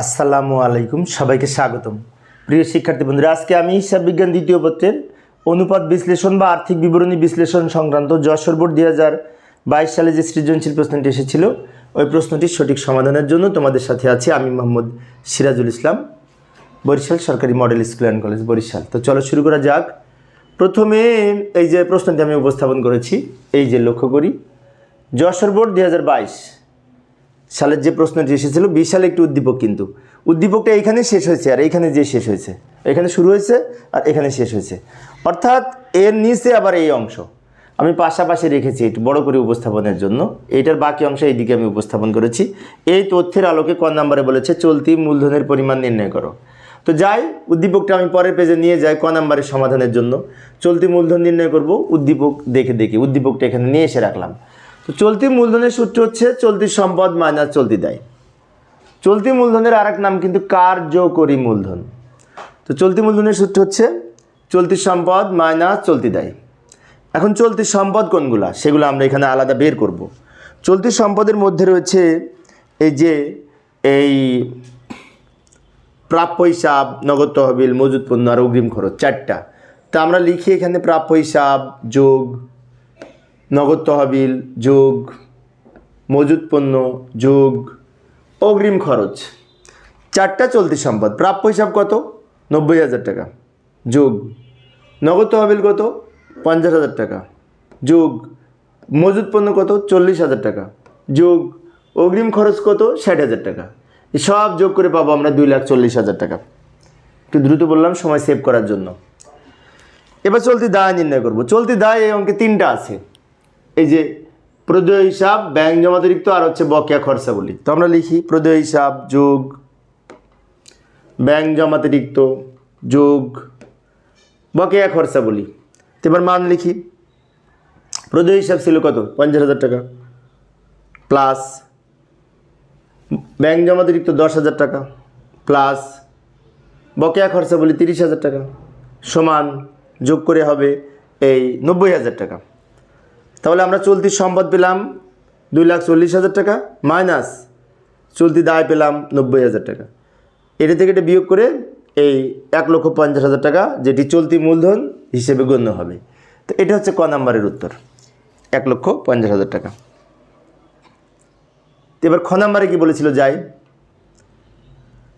আসসালামু আলাইকুম, সবাইকে স্বাগতম। প্রিয় শিক্ষার্থী বন্ধুরা, আজকে আমি হিসাব বিজ্ঞান দ্বিতীয় পত্রের অনুপাত বিশ্লেষণ বা আর্থিক বিবরণী বিশ্লেষণ সংক্রান্ত যশোর বোর্ড দুই হাজার বাইশ সালে যে সৃজনশীল প্রশ্নটি এসেছিল, ওই প্রশ্নটির সঠিক সমাধানের জন্য তোমাদের সাথে আছি আমি মোহাম্মদ সিরাজুল ইসলাম, বরিশাল সরকারি model school and college, Barishal. তো চলো শুরু করা যাক। প্রথমে এই যে প্রশ্নটি আমি উপস্থাপন করেছি, এই যে লক্ষ্য করি। যশোর বোর্ড দুই হাজার বাইশ সালের যে প্রশ্নটি এসেছিল বিশ সালে একটি উদ্দীপক কিন্তু। উদ্দীপকটা এইখানে শেষ হয়েছে আর এইখানে যে শেষ হয়েছে। এখানে শুরু হয়েছে আর এখানে শেষ হয়েছে। অর্থাৎ এর নিচে আবার এই অংশ। আমি পাশাপাশি রেখেছি একটু বড় করে উপস্থাপনের জন্য। এইটার বাকি অংশ এইদিকে আমি উপস্থাপন করেছি। এই তথ্যের আলোকে ক নাম্বারে বলেছে, চলতি মূলধনের পরিমাণ নির্ণয় করো। তো যাই, উদ্দীপকটা আমি পরের পেজে নিয়ে যাই ক নাম্বারের সমাধানের জন্য। চলতি মূলধন নির্ণয় করব, উদ্দীপক দেখে দেখে। উদ্দীপকটা এখানে নিয়ে এসে রাখলাম। তো চলতি মূলধনের সূত্র হচ্ছে চলতি সম্পদ মাইনাস চলতি দেয়। চলতি মূলধনের আরেক নাম কিন্তু কার্যকরী মূলধন। তো চলতি মূলধনের সূত্র হচ্ছে চলতি সম্পদ মাইনাস চলতি দেয়। এখন চলতি সম্পদ কোনগুলা? সেগুলো আমরা এখানে আলাদা বের করব। চলতি সম্পদের মধ্যে রয়েছে এই যে এই প্রাপ্য হিসাব, নগদ তহবিল মজুদ পণ্য আর অগ্রিম খরচ, চারটা। তা আমরা লিখি এখানে প্রাপ্য হিসাব যোগ নগদ তহবিল, যোগ, মজুদ পণ্য, যোগ, অগ্রিম খরচ। চারটা চলতি সম্পদ। প্রাপ্য হিসাব কত? নব্বই হাজার টাকা। যোগ। নগদ তহবিল কত? পঞ্চাশ হাজার টাকা। যোগ। মজুদ পণ্য কত? চল্লিশ হাজার টাকা। যোগ। অগ্রিম খরচ কত? ষাট হাজার টাকা। সব যোগ করে পাবো আমরা দুই লাখ চল্লিশ হাজার টাকা। একটু দ্রুত বললাম, সময় সেভ করার জন্য। এবার চলতি দায় নির্ণয় করব। চলতি দায় এই অঙ্কে তিনটা আছে। এই যে প্রদেয় হিসাব, ব্যাংক জমাতিরিক্ত আর হচ্ছে বকেয়া খরচা বলি। তো আমরা লিখি প্রদেয় হিসাব যোগ, ব্যাংক জমাতিরিক্ত যোগ, বকেয়া খরচাবলি তো এবার মান লিখি। প্রদেয় হিসাব ছিল কত? পঞ্চাশ হাজার টাকা। প্লাস, ব্যাংক জমাতিরিক্ত দশ হাজার টাকা। প্লাস, বকেয়া খরচা বলি তিরিশ হাজার টাকা। সমান যোগ করে হবে এই নব্বই হাজার টাকা। তাহলে আমরা চলতি সম্পদ পেলাম দুই লাখ চল্লিশ হাজার টাকা মাইনাস চলতি দায় পেলাম নব্বই হাজার টাকা। এটা থেকে এটা বিয়োগ করে এই এক লক্ষ পঞ্চাশ হাজার টাকা যেটি চলতি মূলধন হিসেবে গণ্য হবে। তো এটা হচ্ছে ক নাম্বারের উত্তর, এক লক্ষ পঞ্চাশ হাজার টাকা। এবার খ নাম্বারে কী বলেছিল যাই?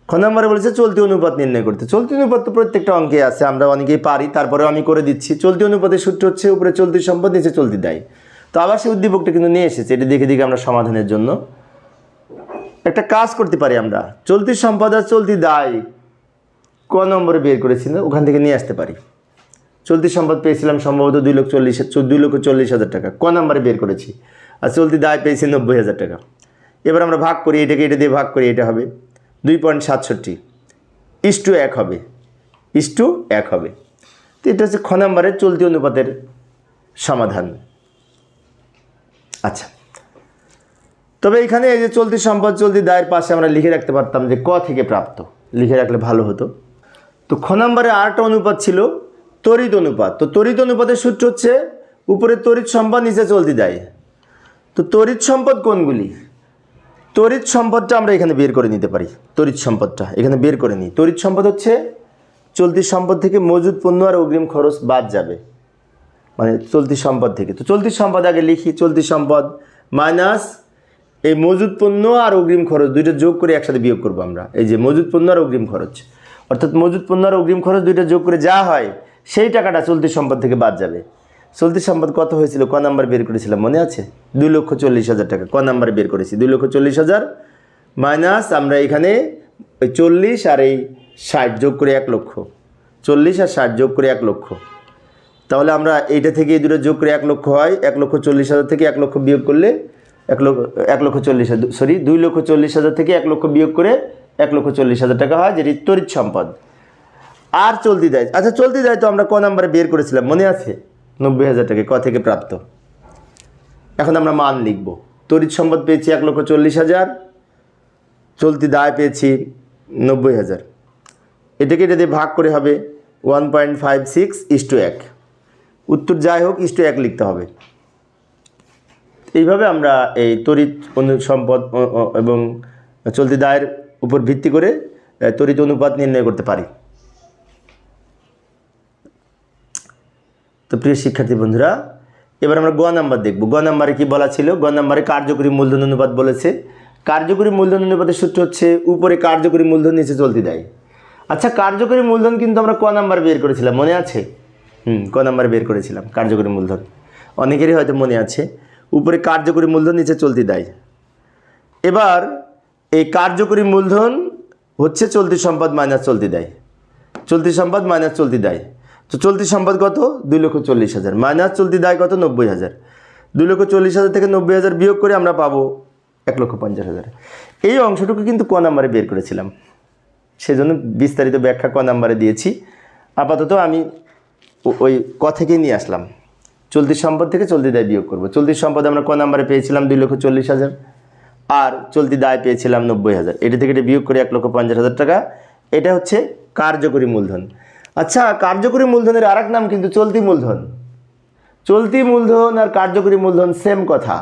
খ নাম্বারে বলেছে চলতি অনুপাত নির্ণয় করতে। চলতি অনুপাত তো প্রত্যেকটা অঙ্কে আছে, আমরা অনেকেই পারি, তারপরেও আমি করে দিচ্ছি। চলতি অনুপাতের সূত্র হচ্ছে উপরে চলতি সম্পদ, নিচে চলতি দেয়। তো আবার সেই উদ্দীপকটা কিন্তু নিয়ে এসেছে, এটা দেখে দেখে আমরা সমাধানের জন্য। একটা কাজ করতে পারি আমরা, চলতি সম্পদ আর চলতি দায় ক নম্বরে বের করেছি না, ওখান থেকে নিয়ে আসতে পারি। চলতি সম্পদ পেয়েছিলাম সম্ভবত দুই লক্ষ চল্লিশ দুই লক্ষ চল্লিশ হাজার টাকা, ক নম্বরে বের করেছি। আর চলতি দায় পেয়েছি নব্বই হাজার টাকা। এবার আমরা ভাগ করি, এটাকে এটা দিয়ে ভাগ করি, এটা হবে দুই পয়েন্ট সাতষট্টি। ইস টু এক হবে। ইস্টু এক হবে। তো এটা হচ্ছে খ নম্বরের চলতি অনুপাতের সমাধান। আচ্ছা। তবে এখানে এই যে চলতি সম্পদ, চলতি দায়ের পাশে আমরা লিখে রাখতে পারতাম যে ক থেকে প্রাপ্ত। লিখে রাখলে ভালো হতো। তো খ নম্বরে আরেকটা অনুপাত ছিল তড়িৎ অনুপাত। তো তড়িৎ অনুপাতের সূত্র হচ্ছে উপরে তড়িৎ সম্পদ, নিচে চলতি দেয়। তো তড়িৎ সম্পদ কোনগুলি? তড়িৎ সম্পদটা আমরা এখানে বের করে নিতে পারি, তড়িৎ সম্পদটা। এখানে বের করে নিই। তড়িৎ সম্পদ হচ্ছে চলতি সম্পদ থেকে মজুদ পণ্য আর অগ্রিম খরচ বাদ যাবে। মানে চলতি সম্পদ থেকে। তো চলতি সম্পদ আগে লিখি, চলতি সম্পদ মাইনাস এই মজুদ পণ্য আর অগ্রিম খরচ দুইটা যোগ করে একসাথে বিয়োগ করব আমরা। এই যে মজুদ পণ্য আর অগ্রিম খরচ। অর্থাৎ মজুদ পণ্য আর অগ্রিম খরচ দুইটা যোগ করে যা হয়, সেই টাকাটা চলতি সম্পদ থেকে বাদ যাবে। চলতি সম্পদ কত হয়েছিল? ক নাম্বার বের করেছিলাম, মনে আছে? দুই লক্ষ চল্লিশ হাজার টাকা। ক নাম্বার বের করেছি? দুই লক্ষ চল্লিশ হাজার মাইনাস আমরা এখানে ওই চল্লিশ আর এই ষাট যোগ করে এক লক্ষ। চল্লিশ আর ষাট যোগ করে এক লক্ষ। তাহলে আমরা এইটা থেকে এই দুটো যোগ করে এক লক্ষ হয়, এক লক্ষ চল্লিশ হাজার থেকে এক লক্ষ বিয়োগ করলে এক লক্ষ এক লক্ষ চল্লিশ হাজার সরি দুই লক্ষ চল্লিশ হাজার থেকে এক লক্ষ বিয়োগ করে এক লক্ষ চল্লিশ হাজার টাকা হয়, যেটি তড়িৎ সম্পদ। আর চলতি দেয় আচ্ছা চলতি দেয় তো আমরা ক নাম্বারে বের করেছিলাম, মনে আছে? নব্বই হাজার টাকা, ক থেকে প্রাপ্ত। এখন আমরা মান লিখব। তড়িৎ সম্পদ পেয়েছি এক লক্ষ চল্লিশ হাজার, চলতি দায় পেয়েছি নব্বই হাজার। এটাকে এটা দিয়ে ভাগ করে হবে one point five six is to এক। উত্তর যাই হোক, ইস টু এক লিখতে হবে। এইভাবে আমরা এই তড়িৎ অনু সম্পদ এবং চলতি দায়ের উপর ভিত্তি করে তড়িৎ অনুপাত নির্ণয় করতে পারি। তো প্রিয় শিক্ষার্থী বন্ধুরা, এবার আমরা গ নাম্বার দেখব। গ নাম্বারে কি বলা ছিল? গ নাম্বারে কার্যকরী মূলধন অনুপাত বলেছে। কার্যকরী মূলধন অনুপাতের সূত্র হচ্ছে, উপরে কার্যকরী মূলধন, নিচে চলতে দেয়। আচ্ছা কার্যকরী মূলধন কিন্তু আমরা ক নাম্বার বের করেছিলাম, মনে আছে? হুম, ক নাম্বারে বের করেছিলাম, কার্যকরী মূলধন। অনেকেরই হয়তো মনে আছে, উপরে কার্যকরী মূলধন, নিচে চলতে দেয়। এবার, এই কার্যকরী মূলধন হচ্ছে চলতি সম্পদ মাইনাস চলতি দেয়। চলতি সম্পদ মাইনাস চলতি দেয়। তো চলতি সম্পদ কত? দুই লক্ষ চল্লিশ হাজার। মাইনাস চলতি দায় কত? নব্বই হাজার। দুই লক্ষ চল্লিশ হাজার থেকে নব্বই হাজার বিয়োগ করে আমরা পাবো এক লক্ষ পঞ্চাশ হাজার। এই অংশটুকু কিন্তু ক নাম্বারে বের করেছিলাম। সেজন্য বিস্তারিত ব্যাখ্যা ক নাম্বারে দিয়েছি। আপাতত আমি ওই ক থেকেই নিয়ে আসলাম। চলতি সম্পদ থেকে চলতি দায় বিয়োগ করব। চলতি সম্পদ আমরা ক নাম্বারে পেয়েছিলাম? দুই লক্ষ চল্লিশ হাজার। আর চলতি দায় পেয়েছিলাম নব্বই হাজার। এটা থেকে এটা বিয়োগ করে এক লক্ষ পঞ্চাশ হাজার টাকা। এটা হচ্ছে কার্যকরী মূলধন। আচ্ছা কার্যকরী মূলধনের আর নাম কিন্তু চলতি মূলধন। চলতি মূলধন আর কার্যকরী মূলধন সেম কথা।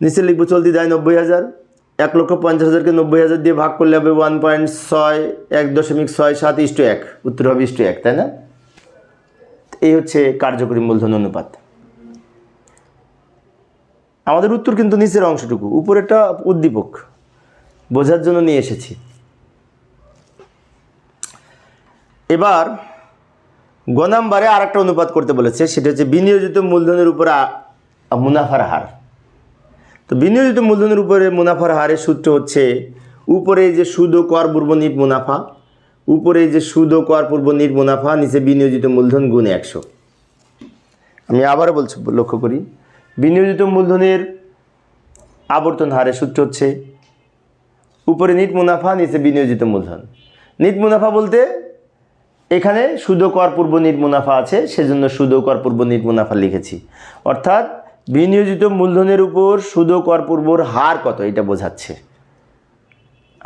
নিচে লিখব চলতি দায় নব্বই হাজার। এক লক্ষ পঞ্চাশ হাজারকে নব্বই হাজার দিয়ে ভাগ করলে হবে ওয়ান পয়েন্ট ছয় এক দশমিক ছয় সাত ইস্টু এক। উত্তর হবে ইস্টু এক, তাই না? এই হচ্ছে কার্যকরী মূলধন অনুপাত। আমাদের উত্তর কিন্তু নিচের অংশটুকু, উপরেরটা উদ্দীপক। বোঝার জন্য নিয়ে এসেছি। এবার গ নাম্বারে আর একটা অনুপাত করতে বলেছে, সেটা হচ্ছে বিনিয়োজিত মূলধনের উপরে মুনাফার হার। তো বিনিয়োজিত মূলধনের উপরে মুনাফার হারের সূত্র হচ্ছে, উপরে যে সুদ ও কর পূর্ব নিট মুনাফা, উপরে যে সুদ ও কর পূর্ব নিট মুনাফা, নিচে বিনিয়োজিত মূলধন গুণ একশো। আমি আবারও বলছি, লক্ষ্য করি, বিনিয়োজিত মূলধনের আবর্তন হারের সূত্র হচ্ছে, উপরে নিট মুনাফা, নিচে বিনিয়োজিত মূলধন। নিট মুনাফা বলতে এখানে সুদ কর পূর্ব নিট মুনাফা আছে, সেজন্য সুদ কর পূর্ব নিট মুনাফা লিখেছি। অর্থাৎ বিনিয়োজিত মূলধনের উপর সুদ কর পূর্বর হার কত, এটা বোঝাচ্ছে।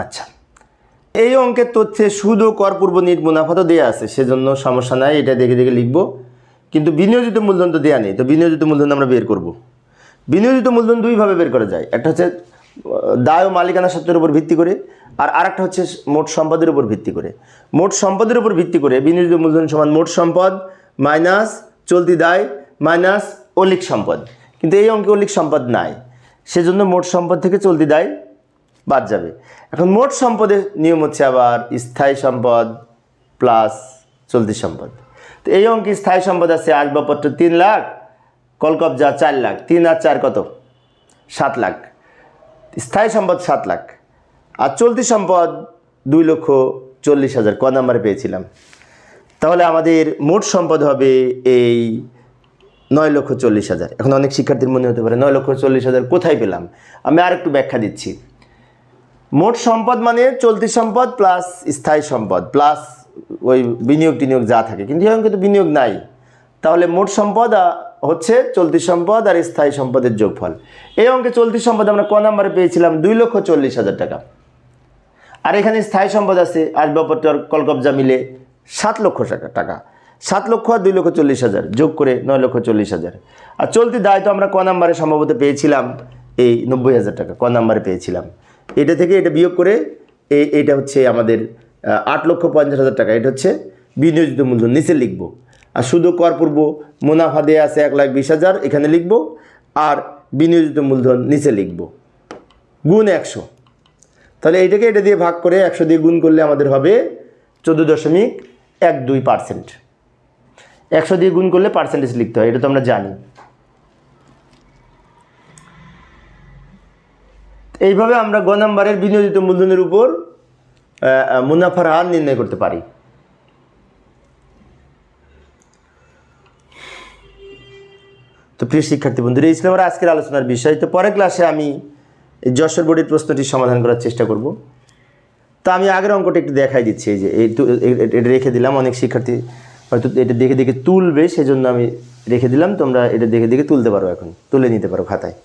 আচ্ছা এই অঙ্কের তথ্যে সুদ ও কর পূর্ব নিট মুনাফা তো দেওয়া আছে, সেজন্য সমস্যা নাই, এটা দেখে দেখে লিখব। কিন্তু বিনিয়োজিত মূলধন তো দেওয়া নেই, তো বিনিয়োজিত মূলধন আমরা বের করব। বিনিয়োজিত মূলধন দুইভাবে বের করা যায়, একটা হচ্ছে দায় ও মালিকানা সত্ত্বের উপর ভিত্তি করে, আর আরেকটা হচ্ছে মোট সম্পদের উপর ভিত্তি করে। মোট সম্পদের উপর ভিত্তি করে বিনিয়োজিত মূলধন সমান মোট সম্পদ মাইনাস চলতি দায় মাইনাস অলিক সম্পদ। কিন্তু এই অঙ্কে অলিক সম্পদ নাই। সেজন্য মোট সম্পদ থেকে চলতি দায় বাদ যাবে। এখন মোট সম্পদের নিয়ম হচ্ছে আবার স্থায়ী সম্পদ প্লাস চলতি সম্পদ। তো এই অঙ্কে স্থায়ী সম্পদ আছে আসবাবপত্র তিন লাখ, কলকবজা চার লাখ, তিন আর চার কত? সাত লাখ। স্থায়ী সম্পদ সাত লাখ আর চলতি সম্পদ দুই লক্ষ চল্লিশ হাজার। ক নাম্বারে পেয়েছিলাম। তাহলে আমাদের মোট সম্পদ হবে এই নয় লক্ষ চল্লিশ হাজার। এখন অনেক শিক্ষার্থীর মনে হতে পারে, নয় লক্ষ চল্লিশ হাজার কোথায় পেলাম? আমি আর একটু ব্যাখ্যা দিচ্ছি। মোট সম্পদ মানে চলতি সম্পদ প্লাস স্থায়ী সম্পদ প্লাস ওই বিনিয়োগ টিনিয়োগ যা থাকে। কিন্তু এখন কিন্তু বিনিয়োগ নাই। তাহলে মোট সম্পদ হচ্ছে চলতি সম্পদ আর স্থায়ী সম্পদের যোগফল। এই অঙ্কে চলতি সম্পদ আমরা ক নাম্বারে পেয়েছিলাম? দুই লক্ষ চল্লিশ হাজার টাকা। আর এখানে স্থায়ী সম্পদ আছে আসবাবপত্র কলকবজা মিলে সাত লক্ষ টাকা টাকা। সাত লক্ষ আর দুই লক্ষ চল্লিশ হাজার, যোগ করে নয় লক্ষ চল্লিশ হাজার। আর চলতি দায় তো আমরা ক নাম্বারে সম্ভবত পেয়েছিলাম, এই নব্বই হাজার টাকা, ক নাম্বারে পেয়েছিলাম। এটা থেকে এটা বিয়োগ করে এই এটা হচ্ছে আমাদের আট লক্ষ পঞ্চাশ হাজার টাকা। এটা হচ্ছে বিনিয়োজিত মূলধন, নিচে লিখব। আর শুধু কর পূর্ব মুনাফা দেওয়া আছে এক লাখ বিশ হাজার, এখানে লিখব, আর বিনিয়োজিত মূলধন নিচে লিখব। গুণ একশো। তাহলে এইটাকে এটা দিয়ে ভাগ করে একশো দিয়ে গুণ করলে আমাদের হবে চোদ্দ দশমিক এক দুই পার্সেন্ট। একশো দিয়ে গুণ করলে পার্সেন্টেজ লিখতে হয়, এটা তো আমরা জানি। এইভাবে আমরা গ নাম্বারের বিনিয়োজিত মূলধনের উপর মুনাফার হার নির্ণয় করতে পারি। তো প্রিয় শিক্ষার্থী বন্ধুরা, এই ছিল আমার আজকের আলোচনার বিষয়। তো পরের ক্লাসে আমি এই যশোর বোর্ডের প্রশ্নটি সমাধান করার চেষ্টা করব। তো আমি আগের অঙ্কটা একটু দেখাই দিচ্ছি, এই যে এটা রেখে দিলাম, অনেক শিক্ষার্থী হয়তো এটা দেখে দেখে তুলবে, সেজন্য আমি রেখে দিলাম, তোমরা এটা দেখে দেখে তুলতে পারো এখন, তুলে নিতে পারো খাতায়।